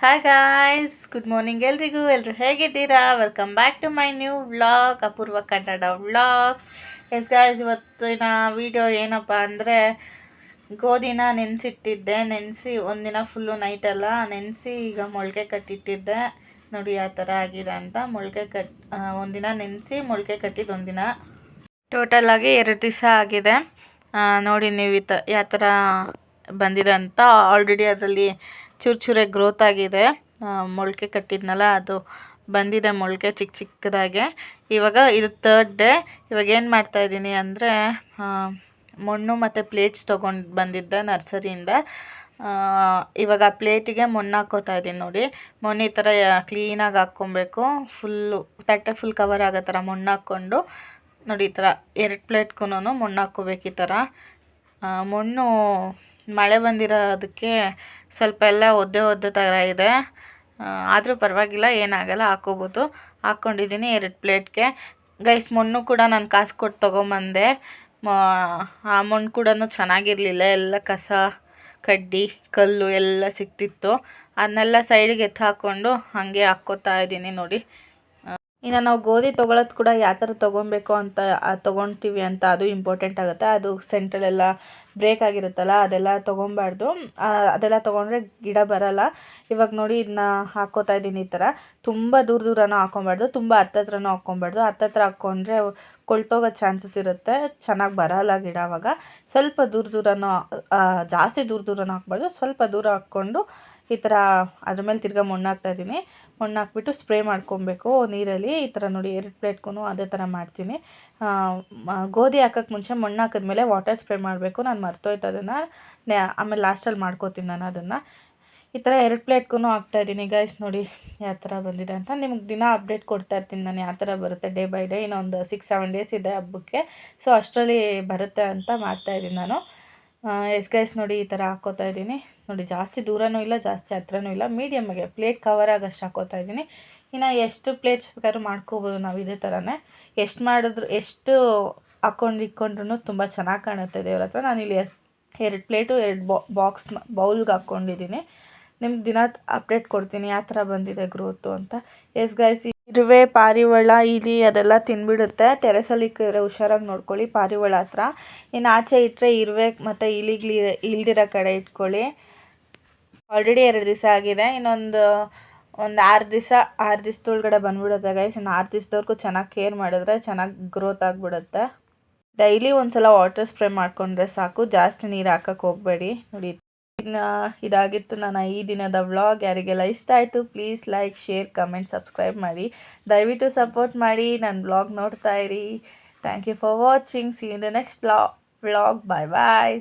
Hi guys good morning ಎಲ್ರಿಗೂ ಎಲ್ಲರೂ ಹೇಗಿದ್ದೀರಾ? Welcome back to my new vlog Apoorva Kannada vlogs yes guys ಇವತ್ತಿನ video ಏನಪ್ಪ ಅಂದರೆ, ಗೋಧಿನ ನೆನೆಸಿಟ್ಟಿದ್ದೆ. ನೆನೆಸಿ ಒಂದಿನ ಫುಲ್ಲು ನೈಟೆಲ್ಲ ನೆನೆಸಿ ಈಗ ಮೊಳಕೆ ಕಟ್ಟಿಟ್ಟಿದ್ದೆ. ನೋಡಿ ಯಾವ ಥರ ಆಗಿದೆ ಅಂತ. ಮೊಳಕೆ ಕಟ್ ಒಂದಿನ ನೆನೆಸಿ ಮೊಳಕೆ ಕಟ್ಟಿದ್ದು ಒಂದಿನ. ಟೋಟಲಾಗಿ ಎರಡು ದಿವಸ ಆಗಿದೆ. ನೋಡಿ ನೀವು ಈ ತ, ಯಾವ ಥರ ಬಂದಿದೆ ಅಂತ. ಆಲ್ರೆಡಿ ಅದರಲ್ಲಿ ಚೂರು ಚೂರೇ ಗ್ರೋತ್ ಆಗಿದೆ ಮೊಳಕೆ ಕಟ್ಟಿದ್ನಲ್ಲ, ಅದು ಬಂದಿದೆ ಮೊಳಕೆ ಚಿಕ್ಕ ಚಿಕ್ಕದಾಗೆ. ಇವಾಗ ಇದು ತರ್ಡ್ ಡೇ ಇವಾಗ ಏನು ಮಾಡ್ತಾ ಇದ್ದೀನಿ ಅಂದರೆ ಮಣ್ಣು ಮತ್ತು ಪ್ಲೇಟ್ಸ್ ತೊಗೊಂಡು ಬಂದಿದ್ದೆ ನರ್ಸರಿಯಿಂದ. ಇವಾಗ ಆ ಪ್ಲೇಟಿಗೆ ಮಣ್ಣು ಹಾಕೋತಾ ಇದ್ದೀನಿ ನೋಡಿ. ಮಣ್ಣು ಈ ಥರ ಕ್ಲೀನಾಗಿ ಹಾಕ್ಕೊಬೇಕು. ಫುಲ್ಲು ತಟ್ಟೆ ಫುಲ್ ಕವರ್ ಆಗೋ ಥರ ಮಣ್ಣು ಹಾಕ್ಕೊಂಡು, ನೋಡಿ ಈ ಥರ ಎರಡು ಪ್ಲೇಟ್ಗೂ ಮಣ್ಣು ಹಾಕ್ಕೋಬೇಕು ಈ ಥರ ಮಣ್ಣು ಮಳೆ ಬಂದಿರೋದಕ್ಕೆ ಸ್ವಲ್ಪ ಎಲ್ಲ ಒದ್ದೆ ಒದ್ದೆ ಥರ ಇದೆ. ಆದರೂ ಪರವಾಗಿಲ್ಲ, ಏನಾಗಲ್ಲ, ಹಾಕ್ಕೋಬೋದು. ಹಾಕ್ಕೊಂಡಿದ್ದೀನಿ ಎರಡು ಪ್ಲೇಟ್ಗೆ. ಗೈಸ್, ಮಣ್ಣು ಕೂಡ ನಾನು ಕಾಸು ಕೊಟ್ಟು ತೊಗೊಂಬಂದೆ. ಆ ಮಣ್ಣು ಕೂಡ ಚೆನ್ನಾಗಿರಲಿಲ್ಲ. ಎಲ್ಲ ಕಸ, ಕಡ್ಡಿ, ಕಲ್ಲು ಎಲ್ಲ ಸಿಕ್ತಿತ್ತು ಅದನ್ನೆಲ್ಲ ಸೈಡಿಗೆ ಎತ್ತು ಹಾಕ್ಕೊಂಡು ಹಾಗೆ ಹಾಕ್ಕೋತಾ ಇದ್ದೀನಿ ನೋಡಿ. ಇನ್ನು ನಾವು ಗೋಧಿ ತೊಗೊಳೋದು ಕೂಡ ಯಾವ ಥರ ತೊಗೊಬೇಕು ಅಂತ ತೊಗೊತೀವಿ ಅಂತ ಅದು ಇಂಪಾರ್ಟೆಂಟ್ ಆಗುತ್ತೆ. ಅದು ಸೆಂಟ್ರಲೆಲ್ಲ ಬ್ರೇಕ್ ಆಗಿರುತ್ತಲ್ಲ, ಅದೆಲ್ಲ ತೊಗೊಬಾರ್ದು. ಅದೆಲ್ಲ ತೊಗೊಂಡ್ರೆ ಗಿಡ ಬರಲ್ಲ. ಇವಾಗ ನೋಡಿ ಇದನ್ನ ಹಾಕೋತಾ ಇದ್ದೀನಿ ಈ ಥರ ತುಂಬ ದೂರ ದೂರನೂ ಹಾಕೊಬಾರ್ದು, ತುಂಬ ಹತ್ತತ್ರನೂ ಹಾಕ್ಕೊಬಾರ್ದು ಹತ್ತತ್ರ ಹಾಕ್ಕೊಂಡ್ರೆ ಕೊಳ್ತೋಗೋ ಚಾನ್ಸಸ್ ಇರುತ್ತೆ. ಚೆನ್ನಾಗಿ ಬರಲ್ಲ ಗಿಡ ಅವಾಗ. ಸ್ವಲ್ಪ ದೂರ ದೂರನೂ ಜಾಸ್ತಿ ದೂರ ದೂರನೂ ಹಾಕ್ಬಾರ್ದು. ಸ್ವಲ್ಪ ದೂರ ಹಾಕ್ಕೊಂಡು ಈ ಥರ ಅದ್ರ ಮೇಲೆ ತಿರ್ಗಾ ಮಣ್ಣು ಹಾಕ್ತಾ ಇದ್ದೀನಿ. ಮಣ್ಣು ಹಾಕ್ಬಿಟ್ಟು ಸ್ಪ್ರೇ ಮಾಡ್ಕೊಬೇಕು ನೀರಲ್ಲಿ. ಈ ಥರ ನೋಡಿ ಎರಡು ಪ್ಲೇಟ್ಗೂ ಅದೇ ಥರ ಮಾಡ್ತೀನಿ. ಗೋಧಿ ಹಾಕೋಕ್ಕೆ ಮುಂಚೆ ಮಣ್ಣು ಹಾಕಿದ್ಮೇಲೆ ವಾಟರ್ ಸ್ಪ್ರೇ ಮಾಡಬೇಕು. ನಾನು ಮರ್ತೋಯ್ತು ಅದನ್ನು. ಆಮೇಲೆ ಲಾಸ್ಟಲ್ಲಿ ಮಾಡ್ಕೋತೀನಿ ನಾನು ಅದನ್ನು. ಈ ಥರ ಎರಡು ಪ್ಲೇಟ್ಗೂ ಹಾಕ್ತಾ ಇದ್ದೀನಿ ಗೈಸ್ ನೋಡಿ ಯಾವ ಥರ ಬಂದಿದೆ ಅಂತ. ನಿಮ್ಗೆ ದಿನ ಅಪ್ಡೇಟ್ ಕೊಡ್ತಾ ಇರ್ತೀನಿ ನಾನು ಯಾವ ಥರ ಬರುತ್ತೆ ಡೇ ಬೈ ಡೇ. ಇನ್ನೊಂದು ಸಿಕ್ಸ್, ಸೆವೆನ್ ಡೇಸ್ ಇದೆ ಹಬ್ಬಕ್ಕೆ. ಸೊ ಅಷ್ಟರಲ್ಲಿ ಬರುತ್ತೆ ಅಂತ ಮಾಡ್ತಾಯಿದ್ದೀನಿ ನಾನು. ಎಸ್ ಗೈಸ್ ನೋಡಿ ಈ ಥರ ಹಾಕೋತಾ ಇದ್ದೀನಿ. ನೋಡಿ, ಜಾಸ್ತಿ ದೂರನೂ ಇಲ್ಲ, ಜಾಸ್ತಿ ಹತ್ರನೂ ಇಲ್ಲ. ಮೀಡಿಯಮ್ಗೆ ಪ್ಲೇಟ್ ಕವರ್ ಆಗೋಷ್ಟು ಹಾಕೋತಾ ಇದ್ದೀನಿ. ಇನ್ನು ಎಷ್ಟು ಪ್ಲೇಟ್ಸ್ ಬೇಕಾದ್ರೂ ಮಾಡ್ಕೋಬೋದು ನಾವು ಇದೇ ಥರನೇ ಎಷ್ಟು ಮಾಡಿದ್ರು, ಎಷ್ಟು ಹಾಕ್ಕೊಂಡು ಇಕ್ಕೊಂಡ್ರು ತುಂಬ ಚೆನ್ನಾಗಿ ಕಾಣುತ್ತೆ ದೇವ್ರ ಹತ್ರ. ನಾನಿಲ್ಲಿ ಎರಡು ಪ್ಲೇಟು ಎರಡು ಬಾಕ್ಸ್ ಬೌಲ್ಗೆ ಹಾಕ್ಕೊಂಡಿದ್ದೀನಿ. ನಿಮ್ಗೆ ದಿನ ಅಪ್ಡೇಟ್ ಕೊಡ್ತೀನಿ, ಯಾವ ಥರ ಬಂದಿದೆ ಗ್ರೋತು ಅಂತ. ಎಸ್ ಗೈಸ್ ಇರುವೆ, ಪಾರಿವಾಳ, ಇಲಿ ಅದೆಲ್ಲ ತಿನ್ಬಿಡುತ್ತೆ. ಟೆರೆಸಲ್ಲಿ ಇಕ್ಕಿದ್ರೆ ಹುಷಾರಾಗಿ ನೋಡ್ಕೊಳ್ಳಿ, ಪಾರಿವಾಳ ಹತ್ರ. ಇನ್ನು ಆಚೆ ಇಟ್ಟರೆ ಇರುವೆ ಮತ್ತು ಇಲಿಗ್ಲಿ ಇಲ್ದಿರೋ ಕಡೆ ಇಟ್ಕೊಳ್ಳಿ. ಆಲ್ರೆಡಿ ಎರಡು ದಿವಸ ಆಗಿದೆ. ಇನ್ನೊಂದು ಒಂದು ಆರು ದಿವಸ ಆರು ದಿವಸದೊಳಗಡೆ ಬಂದ್ಬಿಡುತ್ತೆ ಗೈಸ್ ಇನ್ನು ಆರು ದಿವಸದವರೆಗೂ ಚೆನ್ನಾಗಿ ಕೇರ್ ಮಾಡಿದ್ರೆ ಚೆನ್ನಾಗಿ ಗ್ರೋತ್ ಆಗಿಬಿಡುತ್ತೆ. ಡೈಲಿ ಒಂದು ಸಲ ವಾಟರ್ ಸ್ಪ್ರೇ ಮಾಡಿಕೊಂಡ್ರೆ ಸಾಕು. ಜಾಸ್ತಿ ನೀರು ಹಾಕಕ್ಕೆ ಹೋಗಬೇಡಿ. ನೋಡಿ. ಇನ್ನು ಇದಾಗಿತ್ತು ನನ್ನ ಈ ದಿನದ ವ್ಲಾಗ್. ಯಾರಿಗೆಲ್ಲ ಇಷ್ಟ ಆಯಿತು please like share comment subscribe ಮಾಡಿ. ದಯವಿಟ್ಟು ಸಪೋರ್ಟ್ ಮಾಡಿ. ನನ್ನ ವ್ಲಾಗ್ ನೋಡ್ತಾ ಇರಿ. Thank you for watching see in the next vlog bye bye